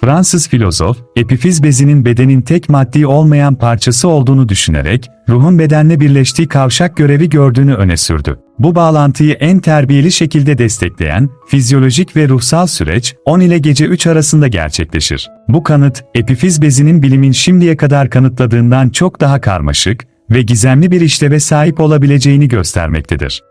Fransız filozof, epifiz bezinin bedenin tek maddi olmayan parçası olduğunu düşünerek, ruhun bedenle birleştiği kavşak görevi gördüğünü öne sürdü. Bu bağlantıyı en terbiyeli şekilde destekleyen, fizyolojik ve ruhsal süreç, 10 ile gece 3 arasında gerçekleşir. Bu kanıt, epifiz bezinin bilimin şimdiye kadar kanıtladığından çok daha karmaşık ve gizemli bir işleve sahip olabileceğini göstermektedir.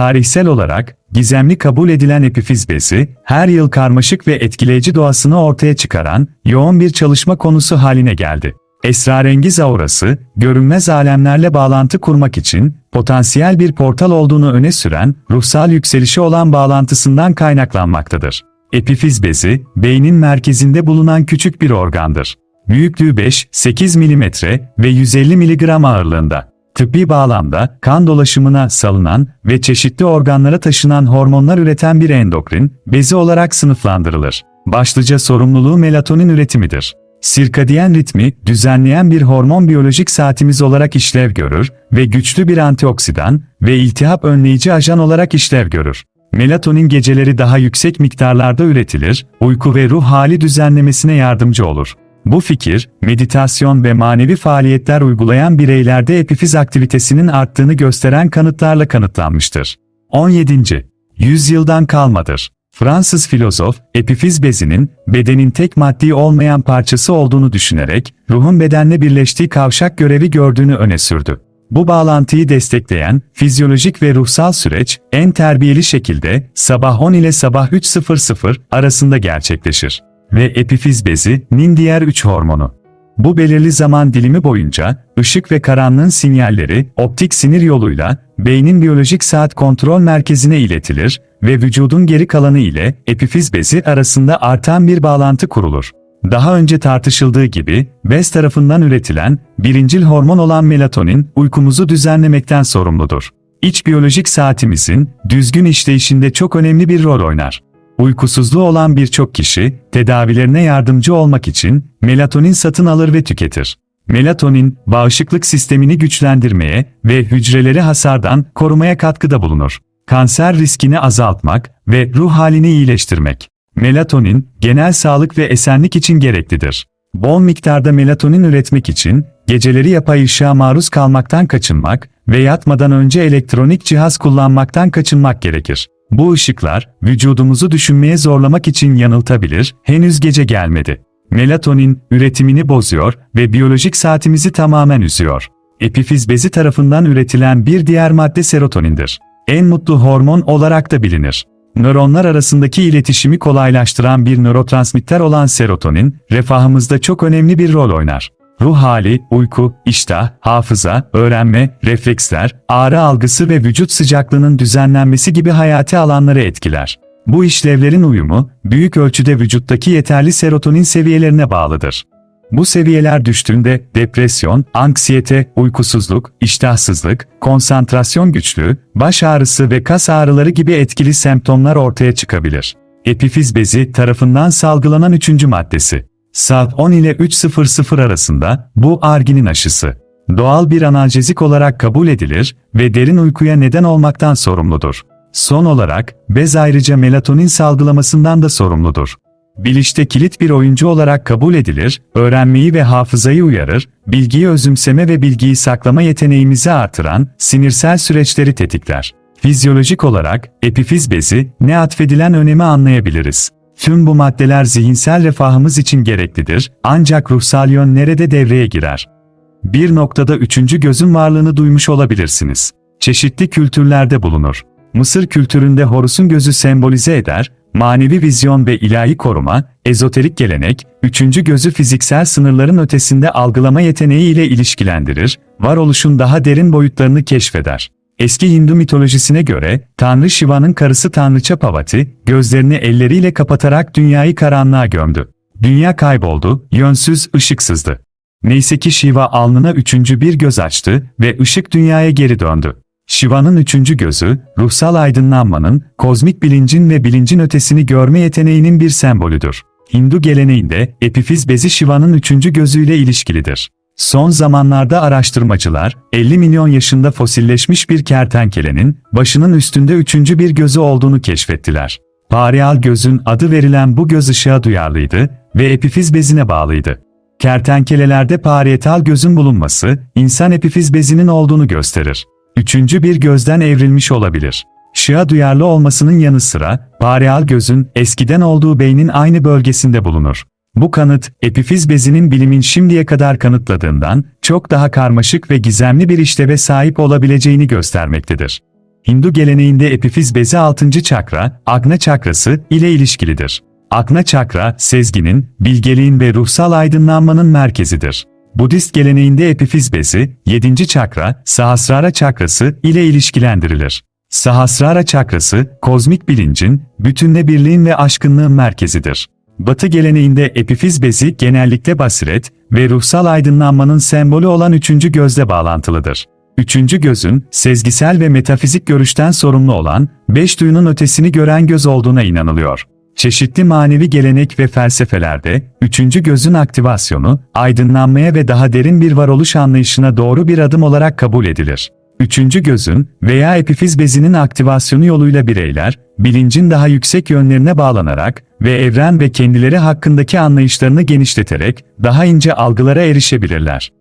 Tarihsel olarak, gizemli kabul edilen epifiz bezi, her yıl karmaşık ve etkileyici doğasını ortaya çıkaran, yoğun bir çalışma konusu haline geldi. Esrarengiz aurası, görünmez alemlerle bağlantı kurmak için, potansiyel bir portal olduğunu öne süren, ruhsal yükselişi olan bağlantısından kaynaklanmaktadır. Epifiz bezi, beynin merkezinde bulunan küçük bir organdır. Büyüklüğü 5-8 mm ve 150 mg ağırlığında. Tıbbi bağlamda kan dolaşımına salınan ve çeşitli organlara taşınan hormonlar üreten bir endokrin bezi olarak sınıflandırılır. Başlıca sorumluluğu melatonin üretimidir. Sirkadiyen ritmi düzenleyen bir hormon biyolojik saatimiz olarak işlev görür ve güçlü bir antioksidan ve iltihap önleyici ajan olarak işlev görür. Melatonin geceleri daha yüksek miktarlarda üretilir, uyku ve ruh hali düzenlemesine yardımcı olur. Bu fikir, meditasyon ve manevi faaliyetler uygulayan bireylerde epifiz aktivitesinin arttığını gösteren kanıtlarla kanıtlanmıştır. 17. Yüzyıldan kalmadır. Fransız filozof, epifiz bezinin, bedenin tek maddi olmayan parçası olduğunu düşünerek, ruhun bedenle birleştiği kavşak görevi gördüğünü öne sürdü. Bu bağlantıyı destekleyen, fizyolojik ve ruhsal süreç, en terbiyeli şekilde, sabah 10 ile sabah 3.00 arasında gerçekleşir ve epifiz bezinin diğer üç hormonu. Bu belirli zaman dilimi boyunca, ışık ve karanlığın sinyalleri, optik sinir yoluyla, beynin biyolojik saat kontrol merkezine iletilir ve vücudun geri kalanı ile epifiz bezi arasında artan bir bağlantı kurulur. Daha önce tartışıldığı gibi, bez tarafından üretilen, birincil hormon olan melatonin, uykumuzu düzenlemekten sorumludur. İç biyolojik saatimizin, düzgün işleyişinde çok önemli bir rol oynar. Uykusuzluğu olan birçok kişi, tedavilerine yardımcı olmak için melatonin satın alır ve tüketir. Melatonin, bağışıklık sistemini güçlendirmeye ve hücreleri hasardan korumaya katkıda bulunur. Kanser riskini azaltmak ve ruh halini iyileştirmek. Melatonin, genel sağlık ve esenlik için gereklidir. Bol miktarda melatonin üretmek için, geceleri yapay ışığa maruz kalmaktan kaçınmak ve yatmadan önce elektronik cihaz kullanmaktan kaçınmak gerekir. Bu ışıklar, vücudumuzu düşünmeye zorlamak için yanıltabilir, henüz gece gelmedi. Melatonin, üretimini bozuyor ve biyolojik saatimizi tamamen üzüyor. Epifiz bezi tarafından üretilen bir diğer madde serotonindir. En mutlu hormon olarak da bilinir. Nöronlar arasındaki iletişimi kolaylaştıran bir nörotransmitter olan serotonin, refahımızda çok önemli bir rol oynar. Ruh hali, uyku, iştah, hafıza, öğrenme, refleksler, ağrı algısı ve vücut sıcaklığının düzenlenmesi gibi hayati alanları etkiler. Bu işlevlerin uyumu, büyük ölçüde vücuttaki yeterli serotonin seviyelerine bağlıdır. Bu seviyeler düştüğünde depresyon, anksiyete, uykusuzluk, iştahsızlık, konsantrasyon güçlüğü, baş ağrısı ve kas ağrıları gibi etkili semptomlar ortaya çıkabilir. Epifiz bezi tarafından salgılanan üçüncü maddesi. Saat 10 ile 3.00 arasında bu arginin aşısı. Doğal bir analjezik olarak kabul edilir ve derin uykuya neden olmaktan sorumludur. Son olarak, bez ayrıca melatonin salgılamasından da sorumludur. Bilişte kilit bir oyuncu olarak kabul edilir, öğrenmeyi ve hafızayı uyarır, bilgiyi özümseme ve bilgiyi saklama yeteneğimizi artıran, sinirsel süreçleri tetikler. Fizyolojik olarak, epifiz bezi, ne atfedilen önemi anlayabiliriz. Tüm bu maddeler zihinsel refahımız için gereklidir, ancak ruhsal yön nerede devreye girer? Bir noktada üçüncü gözün varlığını duymuş olabilirsiniz. Çeşitli kültürlerde bulunur. Mısır kültüründe Horus'un gözü sembolize eder, manevi vizyon ve ilahi koruma, ezoterik gelenek, üçüncü gözü fiziksel sınırların ötesinde algılama yeteneği ile ilişkilendirir, varoluşun daha derin boyutlarını keşfeder. Eski Hindu mitolojisine göre, Tanrı Shiva'nın karısı Tanrıça Pavati, gözlerini elleriyle kapatarak dünyayı karanlığa gömdü. Dünya kayboldu, yönsüz, ışıksızdı. Neyse ki Shiva alnına üçüncü bir göz açtı ve ışık dünyaya geri döndü. Shiva'nın üçüncü gözü, ruhsal aydınlanmanın, kozmik bilincin ve bilincin ötesini görme yeteneğinin bir sembolüdür. Hindu geleneğinde, epifiz bezi Shiva'nın üçüncü gözüyle ilişkilidir. Son zamanlarda araştırmacılar, 50 milyon yaşında fosilleşmiş bir kertenkelenin başının üstünde üçüncü bir gözü olduğunu keşfettiler. Parietal gözün adı verilen bu göz ışığa duyarlıydı ve epifiz bezine bağlıydı. Kertenkelelerde parietal gözün bulunması, insan epifiz bezinin olduğunu gösterir. Üçüncü bir gözden evrilmiş olabilir. Şığa duyarlı olmasının yanı sıra, parietal gözün eskiden olduğu beynin aynı bölgesinde bulunur. Bu kanıt, epifiz bezinin bilimin şimdiye kadar kanıtladığından çok daha karmaşık ve gizemli bir işleve sahip olabileceğini göstermektedir. Hindu geleneğinde epifiz bezi 6. çakra, Agna çakrası ile ilişkilidir. Agna çakra, sezginin, bilgeliğin ve ruhsal aydınlanmanın merkezidir. Budist geleneğinde epifiz bezi, 7. çakra, Sahasrara çakrası ile ilişkilendirilir. Sahasrara çakrası, kozmik bilincin, bütünle birliğin ve aşkınlığın merkezidir. Batı geleneğinde epifiz bezi genellikle basiret ve ruhsal aydınlanmanın sembolü olan üçüncü gözle bağlantılıdır. Üçüncü gözün, sezgisel ve metafizik görüşten sorumlu olan, beş duyunun ötesini gören göz olduğuna inanılıyor. Çeşitli manevi gelenek ve felsefelerde, üçüncü gözün aktivasyonu, aydınlanmaya ve daha derin bir varoluş anlayışına doğru bir adım olarak kabul edilir. Üçüncü gözün veya epifiz bezinin aktivasyonu yoluyla bireyler, bilincin daha yüksek yönlerine bağlanarak ve evren ve kendileri hakkındaki anlayışlarını genişleterek daha ince algılara erişebilirler.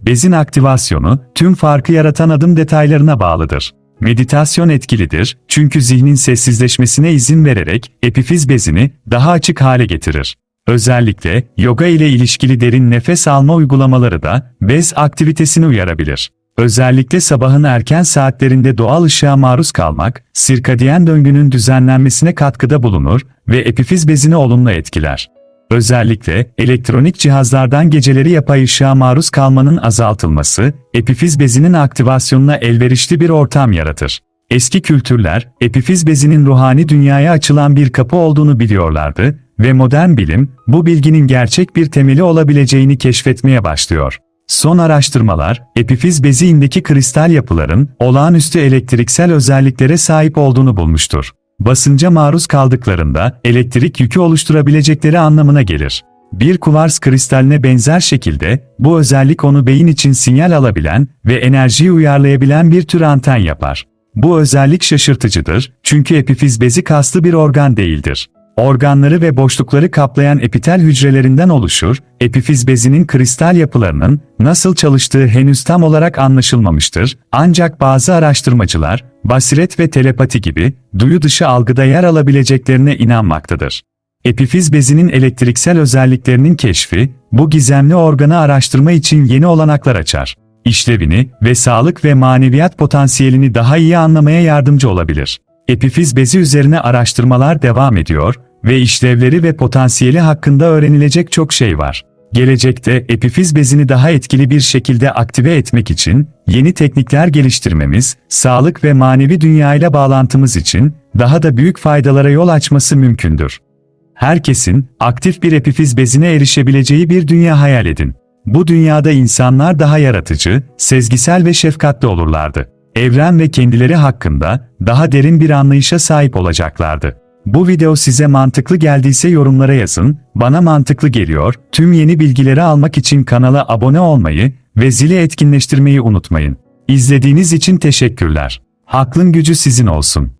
Bezin aktivasyonu, tüm farkı yaratan adım detaylarına bağlıdır. Meditasyon etkilidir çünkü zihnin sessizleşmesine izin vererek epifiz bezini daha açık hale getirir. Özellikle yoga ile ilişkili derin nefes alma uygulamaları da bez aktivitesini uyarabilir. Özellikle sabahın erken saatlerinde doğal ışığa maruz kalmak, sirkadiyen döngünün düzenlenmesine katkıda bulunur ve epifiz bezini olumlu etkiler. Özellikle elektronik cihazlardan geceleri yapay ışığa maruz kalmanın azaltılması, epifiz bezinin aktivasyonuna elverişli bir ortam yaratır. Eski kültürler, epifiz bezinin ruhani dünyaya açılan bir kapı olduğunu biliyorlardı ve modern bilim, bu bilginin gerçek bir temeli olabileceğini keşfetmeye başlıyor. Son araştırmalar, epifiz beziğindeki kristal yapıların olağanüstü elektriksel özelliklere sahip olduğunu bulmuştur. Basınca maruz kaldıklarında elektrik yükü oluşturabilecekleri anlamına gelir. Bir kuvars kristaline benzer şekilde bu özellik onu beyin için sinyal alabilen ve enerjiyi uyarlayabilen bir tür anten yapar. Bu özellik şaşırtıcıdır çünkü epifiz bezi kaslı bir organ değildir. Organları ve boşlukları kaplayan epitel hücrelerinden oluşur, epifiz bezinin kristal yapılarının nasıl çalıştığı henüz tam olarak anlaşılmamıştır, ancak bazı araştırmacılar, basiret ve telepati gibi, duyu dışı algıda yer alabileceklerine inanmaktadır. Epifiz bezinin elektriksel özelliklerinin keşfi, bu gizemli organı araştırma için yeni olanaklar açar. İşlevini ve sağlık ve maneviyat potansiyelini daha iyi anlamaya yardımcı olabilir. Epifiz bezi üzerine araştırmalar devam ediyor ve işlevleri ve potansiyeli hakkında öğrenilecek çok şey var. Gelecekte epifiz bezini daha etkili bir şekilde aktive etmek için yeni teknikler geliştirmemiz, sağlık ve manevi dünyayla bağlantımız için daha da büyük faydalara yol açması mümkündür. Herkesin aktif bir epifiz bezine erişebileceği bir dünya hayal edin. Bu dünyada insanlar daha yaratıcı, sezgisel ve şefkatli olurlardı. Evren ve kendileri hakkında daha derin bir anlayışa sahip olacaklardı. Bu video size mantıklı geldiyse yorumlara yazın, bana mantıklı geliyor, tüm yeni bilgileri almak için kanala abone olmayı ve zili etkinleştirmeyi unutmayın. İzlediğiniz için teşekkürler. Haklın gücü sizin olsun.